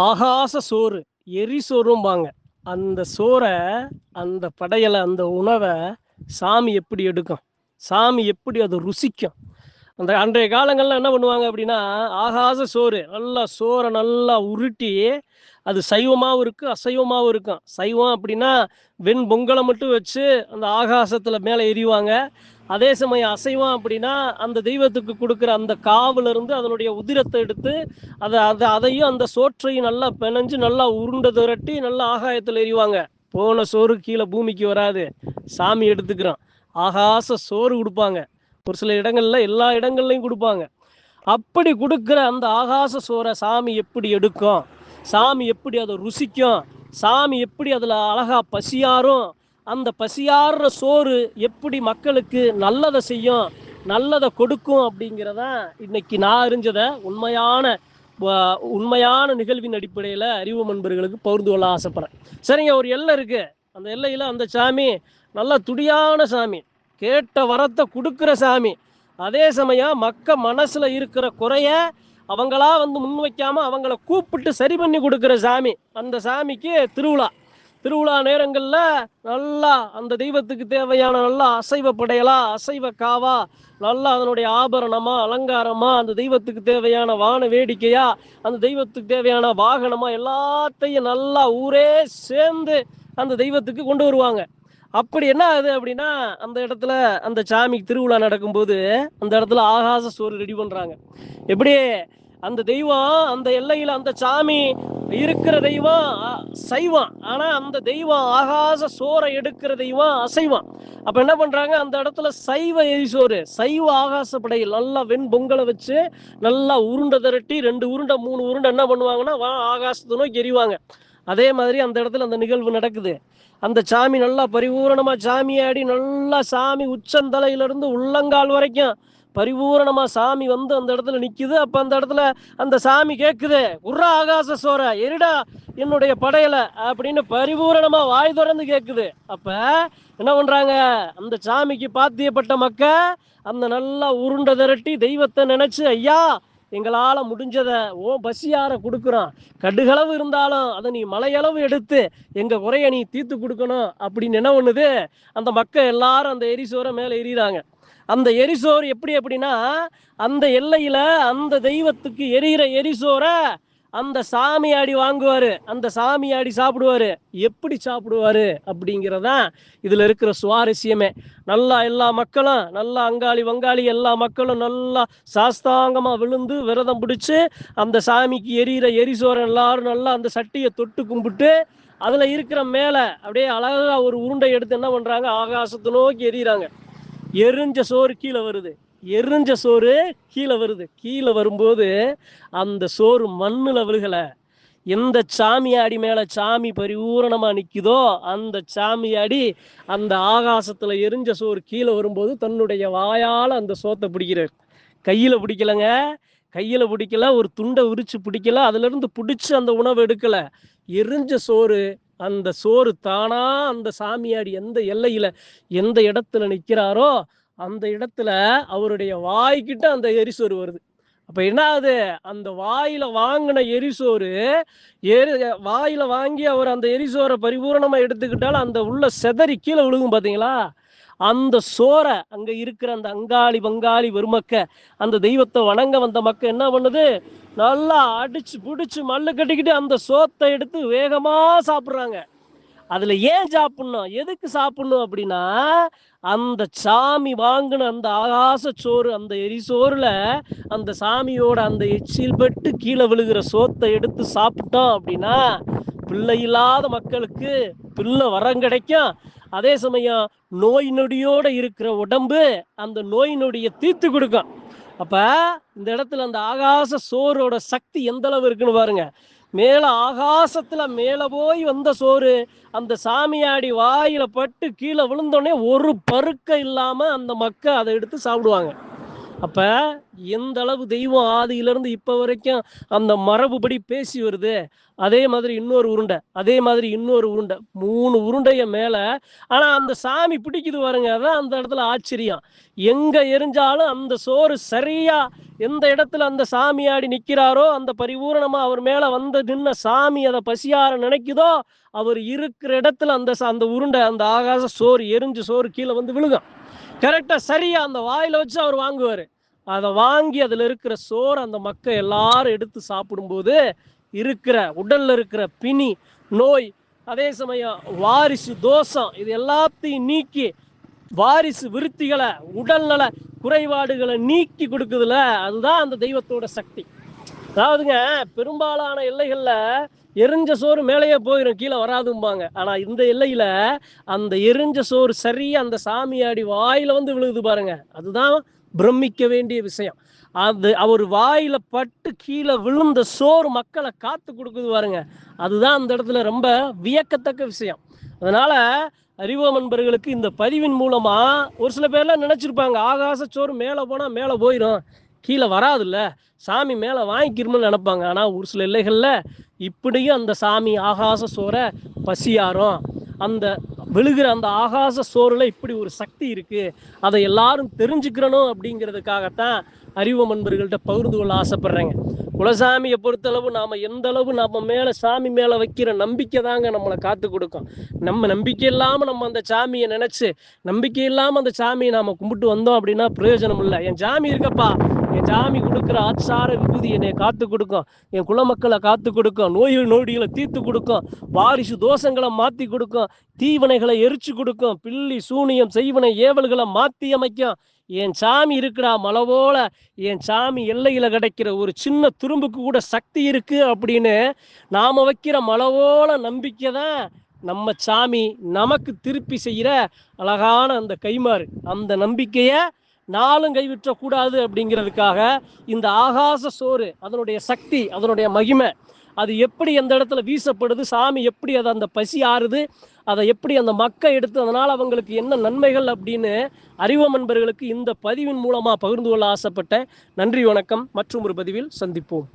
ஆகாச சோறு எரி சோறும்பாங்க. அந்த சோறை அந்த படையலை அந்த உணவை சாமி எப்படி எடுக்கும்? சாமி எப்படி அதை ருசிக்கும்? அந்த அன்றைய காலங்களில் என்ன பண்ணுவாங்க அப்படின்னா ஆகாச சோறு நல்லா சோறை நல்லா உருட்டி அது சைவமாகவும் இருக்கும் அசைவமாகவும் இருக்கும். சைவம் அப்படின்னா வெண் பொங்கலை மட்டும் வச்சு அந்த ஆகாசத்தில் மேலே எரிவாங்க. அதே சமயம் அசைவம் அப்படின்னா அந்த தெய்வத்துக்கு கொடுக்குற அந்த காவிலிருந்து அதனுடைய உதிரத்தை எடுத்து அதை அதை அதையும் அந்த சோற்றையும் நல்லா பிணைஞ்சு நல்லா உருண்டை திரட்டி நல்லா ஆகாயத்தில் எறிவாங்க. போன சோறு கீழே பூமிக்கு வராது. சாமி எடுத்துக்கிறோம் ஆகாச சோறு கொடுப்பாங்க. ஒரு சில இடங்கள்ல எல்லா இடங்கள்லையும் கொடுப்பாங்க. அப்படி கொடுக்குற அந்த ஆகாச சோறை சாமி எப்படி எடுக்கும்? சாமி எப்படி அதை ருசிக்கும்? சாமி எப்படி அதில் அழகா பசியாரும் அந்த பசியாறுற சோறு எப்படி மக்களுக்கு நல்லதை செய்யும் நல்லதை கொடுக்கும் அப்படிங்கிறத இன்னைக்கு நான் அறிஞ்சதை உண்மையான உண்மையான நிகழ்வின் அடிப்படையில் அறிவு நண்பர்களுக்கு பகிர்ந்து கொள்ள ஆசைப்படுறேன். சரிங்க ஒரு எல்லை இருக்கு. அந்த எல்லையில் அந்த சாமி நல்ல துடியான சாமி கேட்ட வரத்தை கொடுக்குற சாமி. அதே சமயம் மக்க மனசில் இருக்கிற குறைய அவங்களா வந்து முன்வைக்காமல் அவங்கள கூப்பிட்டு சரி பண்ணி கொடுக்குற சாமி. அந்த சாமிக்கு திருவிழா. திருவிழா நேரங்களில் நல்லா அந்த தெய்வத்துக்கு தேவையான நல்லா அசைவ படையலா அசைவ காவா நல்லா அதனுடைய ஆபரணமா அலங்காரமா அந்த தெய்வத்துக்கு தேவையான வான வேடிக்கையா அந்த தெய்வத்துக்கு தேவையான வாகனமா எல்லாத்தையும் நல்லா ஊரே சேர்ந்து அந்த தெய்வத்துக்கு கொண்டு வருவாங்க. அப்படி என்ன ஆகுது அப்படின்னா அந்த இடத்துல அந்த சாமிக்கு திருவிழா நடக்கும்போது அந்த இடத்துல ஆகாச சோறு ரெடி பண்றாங்க. எப்படி அந்த தெய்வம் அந்த எல்லையில அந்த சாமி இருக்கிற தெய்வம் அ- ஆனா அந்த தெய்வம் ஆகாச சோறை எடுக்கிற தெய்வம் அசைவம். அப்ப என்ன பண்றாங்க? அந்த இடத்துல சைவ எரிசோறு சைவ ஆகாச படையில் நல்லா வெண் பொங்கலை வச்சு நல்லா உருண்டை திரட்டி ரெண்டு உருண்டை மூணு உருண்டை என்ன பண்ணுவாங்கன்னா வா ஆகாசத்தை நோக்கி எரிவாங்க அதே மாதிரி அந்த இடத்துல அந்த நிகழ்வு நடக்குது. அந்த சாமி நல்லா பரிபூரணமா ஆடி நல்லா சாமி உச்சந்தலையிலிருந்து உள்ளங்கால் வரைக்கும் பரிபூரணமா சாமி வந்து அந்த இடத்துல நிக்குது. அப்ப அந்த இடத்துல அந்த சாமி கேக்குது உர்ரா ஆகாச சோற எரிடா என்னுடைய படையல அப்படின்னு பரிபூரணமா வாய் திறந்து கேக்குது. அப்ப என்ன பண்றாங்க? அந்த சாமிக்கு பாத்தியப்பட்ட மக்க அந்த நல்லா உருண்டை திரட்டி தெய்வத்தை நினைச்சு ஐயா எங்களால் முடிஞ்சதை ஓ பசியார கொடுக்குறோம் கடுகளவு இருந்தாலும் அதை நீ மலையளவு எடுத்து எங்கள் குறைய நீ தீர்த்து கொடுக்கணும் அப்படின்னு என்ன பண்ணுது? அந்த மக்கள் எல்லாரும் அந்த எரிசோரை மேலே எறிகிறாங்க அந்த எரிசோறு எப்படி அப்படின்னா அந்த எல்லையில அந்த தெய்வத்துக்கு எரிகிற எரிசோரை அந்த சாமியாடி வாங்குவாரு. அந்த சாமியாடி சாப்பிடுவாரு. எப்படி சாப்பிடுவாரு அப்படிங்கிறதான் இதுல இருக்கிற சுவாரஸ்யமே. நல்லா எல்லா மக்களும் நல்லா அங்காளி வங்காளி எல்லா மக்களும் நல்லா சாஸ்தாங்கமா விழுந்து விரதம் பிடிச்சு அந்த சாமிக்கு எரியிற எரிசோரை எல்லாரும் நல்லா அந்த சட்டியை தொட்டு கும்பிட்டு அதுல இருக்கிற மேல அப்படியே அழகா ஒரு உருண்டை எடுத்து என்ன பண்றாங்க? ஆகாசத்தை நோக்கி எறிகிறாங்க எரிஞ்ச சோறு கீழே வருது. எரிஞ்ச சோறு கீழே வருது. கீழே வரும்போது அந்த சோறு மண்ணில் விழுகலை. எந்த சாமியாடி மேலே சாமி பரிபூரணமாக நிற்குதோ அந்த சாமியாடி அந்த ஆகாசத்தில் எரிஞ்ச சோறு கீழே வரும்போது தன்னுடைய வாயால் அந்த சோத்தை பிடிக்கிறார். கையில் பிடிக்கலங்க. கையில் பிடிக்கல. ஒரு துண்டை உரிச்சு பிடிக்கல. அதுலேருந்து பிடிச்சி அந்த உணவு எடுக்கலை. எரிஞ்ச சோறு அந்த சோறு தானா அந்த சாமியாடி எந்த எல்லையில எந்த இடத்துல நிற்கிறாரோ அந்த இடத்துல அவருடைய வாய்க்கிட்ட அந்த எரிசோறு வருது. அப்ப என்ன ஆகுது அந்த வாயில வாங்கின எரிசோறு எரி வாயில வாங்கி அவர் அந்த எரிசோரை பரிபூர்ணமா எடுத்துக்கிட்டாலும் அந்த உள்ள செதறி கீழே விழுகும் பாத்தீங்களா? அந்த சோரை அங்க இருக்கிற அந்த அங்காளி பங்காளி வெறுமக்க அந்த தெய்வத்தை வணங்க வந்த மக்க என்ன பண்ணுது? நல்லா அடிச்சு பிடிச்சி மல்லு கட்டிக்கிட்டு அந்த சோத்தை எடுத்து வேகமாக சாப்பிட்றாங்க. அதில் ஏன் சாப்பிட்ணும்? எதுக்கு சாப்பிட்ணும் அப்படின்னா அந்த சாமி வாங்கின அந்த ஆகாச சோறு அந்த எரிசோறில் அந்த சாமியோட அந்த எச்சில் பட்டு கீழே விழுகிற சோத்தை எடுத்து சாப்பிட்டோம் அப்படின்னா பிள்ளை இல்லாத மக்களுக்கு பிள்ளை வரம் கிடைக்கும். அதே சமயம் நோய் நொடியோடு இருக்கிற உடம்பு அந்த நோய் நொடியை தீர்த்து கொடுக்கும். அப்ப இந்த இடத்துல அந்த ஆகாச சோறோட சக்தி எந்த அளவு இருக்குன்னு பாருங்க. மேல ஆகாசத்துல மேல போய் வந்த சோறு அந்த சாமியாடி வாயில பட்டு கீழே விழுந்தோடனே ஒரு பருக்க இல்லாம அந்த மக்கள் அதை எடுத்து சாப்பிடுவாங்க. அப்ப எந்த அளவு தெய்வம் ஆதியிலிருந்து இப்ப வரைக்கும் அந்த மரபுபடி பேசி வருது அதே மாதிரி இன்னொரு உருண்டை அதே மாதிரி இன்னொரு உருண்டை மூணு உருண்டைய மேல ஆனா அந்த சாமி பிடிக்குது பாருங்க அதான் அந்த இடத்துல ஆச்சரியம். எங்க எரிஞ்சாலும் அந்த சோறு சரியா எந்த இடத்துல அந்த சாமியாடி நிற்கிறாரோ அந்த பரிபூரணமா அவர் மேல வந்து நின்ன சாமி அதை பசியார நினைக்குதோ அவர் இருக்கிற இடத்துல அந்த ச- அந்த உருண்டை அந்த ஆகாச சோறு எரிஞ்சு சோறு கீழே வந்து விழுகும். கரெக்டாக சரியாக அந்த வாயில் வச்சு அவர் வாங்குவார். அதை வாங்கி அதில் இருக்கிற சோறு அந்த மக்கள் எல்லாரும் எடுத்து சாப்பிடும்போது இருக்கிற உடலில் இருக்கிற பிணி நோய் அதே சமயம் வாரிசு தோஷம் இது எல்லாத்தையும் நீக்கி வாரிசு விருத்திகளை உடல்நல குறைபாடுகளை நீக்கி கொடுக்குதுல அதுதான் அந்த தெய்வத்தோட சக்தி. அதாவதுங்க பெரும்பாலான எல்லைகளில் எரிஞ்ச சோறு மேலேயே போயிடும் கீழே வராதும்பாங்க. ஆனால் இந்த எல்லையில் அந்த எரிஞ்ச சோறு சரியாக அந்த சாமியாடி வாயில் வந்து விழுகுது பாருங்க. அதுதான் பிரமிக்க வேண்டிய விஷயம். அது அவர் வாயில பட்டு கீழே விழுந்த சோறு மக்களை காத்து கொடுக்குது பாருங்க. அதுதான் அந்த இடத்துல ரொம்ப வியக்கத்தக்க விஷயம். அதனால அறிவோம் நண்பர்களுக்கு இந்த பதிவின் மூலமா ஒரு சில பேர்லாம் நினைச்சிருப்பாங்க ஆகாச சோறு மேலே போனா மேலே போயிடும் கீழே வராதுல்ல. சாமி மேலே வாங்கிக்கிறோம்னு நினைப்பாங்க. ஆனால் ஒரு சில எல்லைகளில் இப்படியும் அந்த சாமி ஆகாச சோறை பசியாரும். அந்த விழுகிற அந்த ஆகாச சோறுல இப்படி ஒரு சக்தி இருக்கு. அதை எல்லாரும் தெரிஞ்சுக்கிறணும் அப்படிங்கிறதுக்காகத்தான் அறிவு நண்பர்கள்ட்ட பகிர்ந்து கொள்ள ஆசைப்படுறேங்க. குலசாமியை பொறுத்தளவு நாம் எந்த அளவு நம்ம மேலே சாமி மேலே வைக்கிற நம்பிக்கை தாங்க நம்மளை காத்து கொடுக்கும். நம்ம நம்பிக்கை இல்லாமல் நம்ம அந்த சாமியை நினச்சி நம்பிக்கை இல்லாமல் அந்த சாமியை நாம் கும்பிட்டு வந்தோம் அப்படின்னா பிரயோஜனம் இல்லை. என் சாமி இருக்கப்பா என் சாமி கொடுக்குற ஆச்சார விபூதி என்னை காத்து கொடுக்கும். என் குலமக்களை காத்து கொடுக்கும். நோய் நொடிகளை தீர்த்து கொடுக்கும். வாரிசு தோஷங்களை மாற்றி கொடுக்கும். தீவனைகளை எரிச்சு கொடுக்கும். பில்லி சூனியம் செய்வனை ஏவல்களை மாற்றி அமைக்கும். என் சாமி இருக்குடா மலவோல. என் சாமி எல்லையில கிடைக்கிற ஒரு சின்ன துரும்புக்கு கூட சக்தி இருக்கு அப்படின்னு நாம வைக்கிற மலவோல நம்பிக்கை தான் நம்ம சாமி நமக்கு திருப்பி செய்கிற அழகான அந்த கைமாறு அந்த நம்பிக்கையை நாளும் கைவிற்றக்கூடாது அப்படிங்கிறதுக்காக இந்த ஆகாச சோறு அதனுடைய சக்தி அதனுடைய மகிமை அது எப்படி அந்த இடத்துல வீசப்படுது சாமி எப்படி அதை அந்த பசி ஆறுது அதை எப்படி அந்த மக்கள் எடுத்து அதனால் அவங்களுக்கு என்ன நன்மைகள் அப்படின்னு அறிவு நண்பர்களுக்கு இந்த பதிவின் மூலமாக பகிர்ந்து கொள்ள ஆசைப்பட்ட நன்றி வணக்கம். மற்றும் ஒரு பதிவில் சந்திப்போம்.